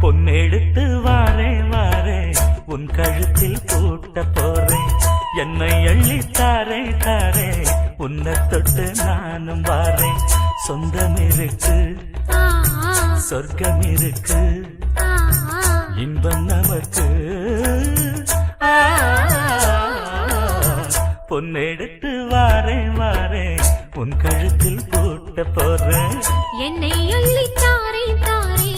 பொன்னெடுத்து வாரே வாரே உன் கழுத்தில் பூட்ட போறேன். என்னை அள்ளி தாரே தாரே. உன்னை தொட்டு நானும் வாரேன். சொந்தம் இருக்கு. சொர்க்கம் இருக்கு. இன்பம் நமக்கு. பொன்னெடுத்து வாரே வாரே உன் கழுத்தில் பூட்ட போறேன். என்னை அள்ளி தாரே தாரே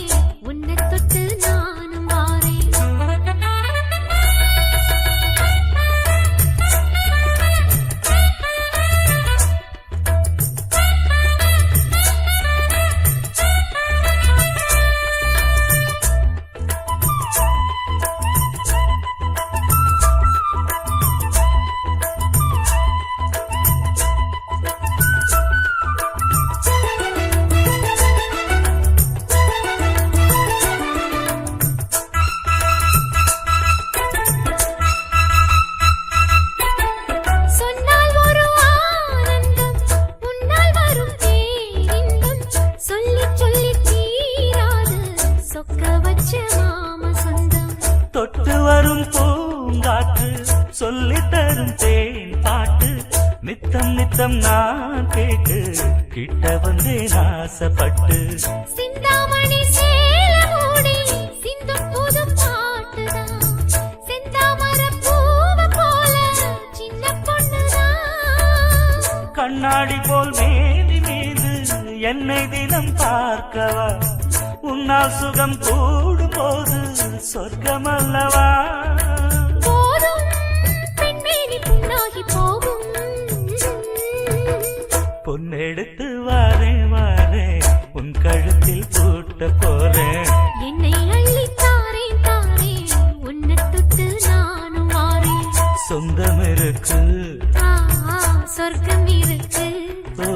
நித்தம் நித்தம் நான் கேட்டு கிட்ட வந்தேன் ஆசைப்பட்டு சிந்தாமணி சேல மூடி சிந்தும் புது பாட்டுதான். செந்தாமர பூவ போல சின்ன பொண்ணுதான். கண்ணாடி போல் மேலி மீது என்னை தினம் பார்க்கவா? உன்னால் சுகம் கூடும் போது சொர்க்கம் அல்லவா கழுத்தில் பூட்ட போறேன். என்னை அள்ளி தாரே தாரே உன்னை தொட்டு நானும் வாரேன் சொந்தம் இருக்கு. சொர்க்கம் இருக்கு. ஓ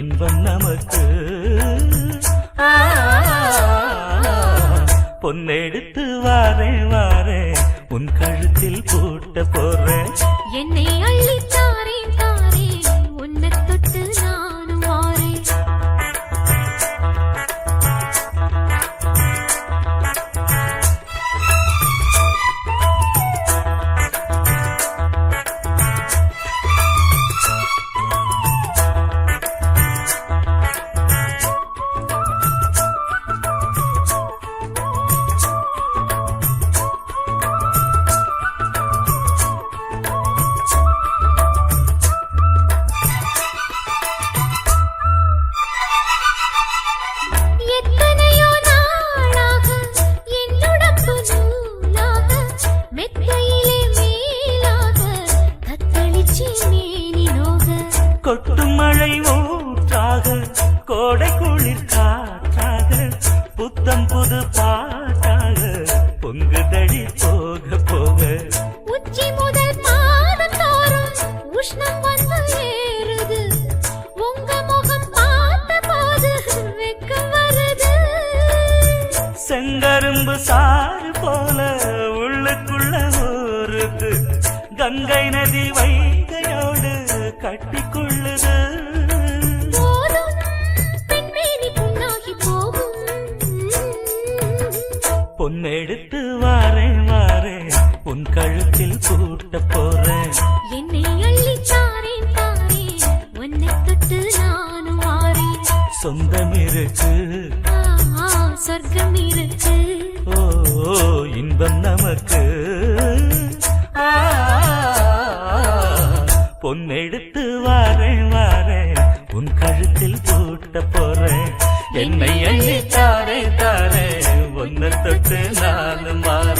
இன்பம் நமக்கு. பொன்னெடுத்து வாரே வாரே உன் கழுத்தில் பூட்ட போறேன். என்னை அள்ளி கொட்டும் மழை ஊற்றாக கோடை குளிர் காற்றாக புத்தம் புது பாட்டாக பொங்குதடி போக போக. உச்சி முதல் பாதம் தோறும் உஷ்ணம் வந்து ஏறுது. உங்க முகம் பார்த்த போது வெக்கம் வருது. செங்கரும்பு சாறு போல உள்ளுக்குள்ள ஊறுது கங்கை நதி வைகையோடு கட்டிக்கொள்ளுது போதும். பெண்மேனி புண்ணாகி போகும். பொன்னெடுத்து வாரே வாரே உன் கழுத்தில் பூட்ட போறேன். என்னை அள்ளி தாரேன் தாரே உன்னை தொட்டு நானும் வாரேன் சொந்தம் இருக்கு. சொர்க்கம் இருக்கு. கழுத்தில் பூட்ட போறேன். என்னை அள்ளி தாரே தாரே ஒன்ன தொட்டு நாலு மாற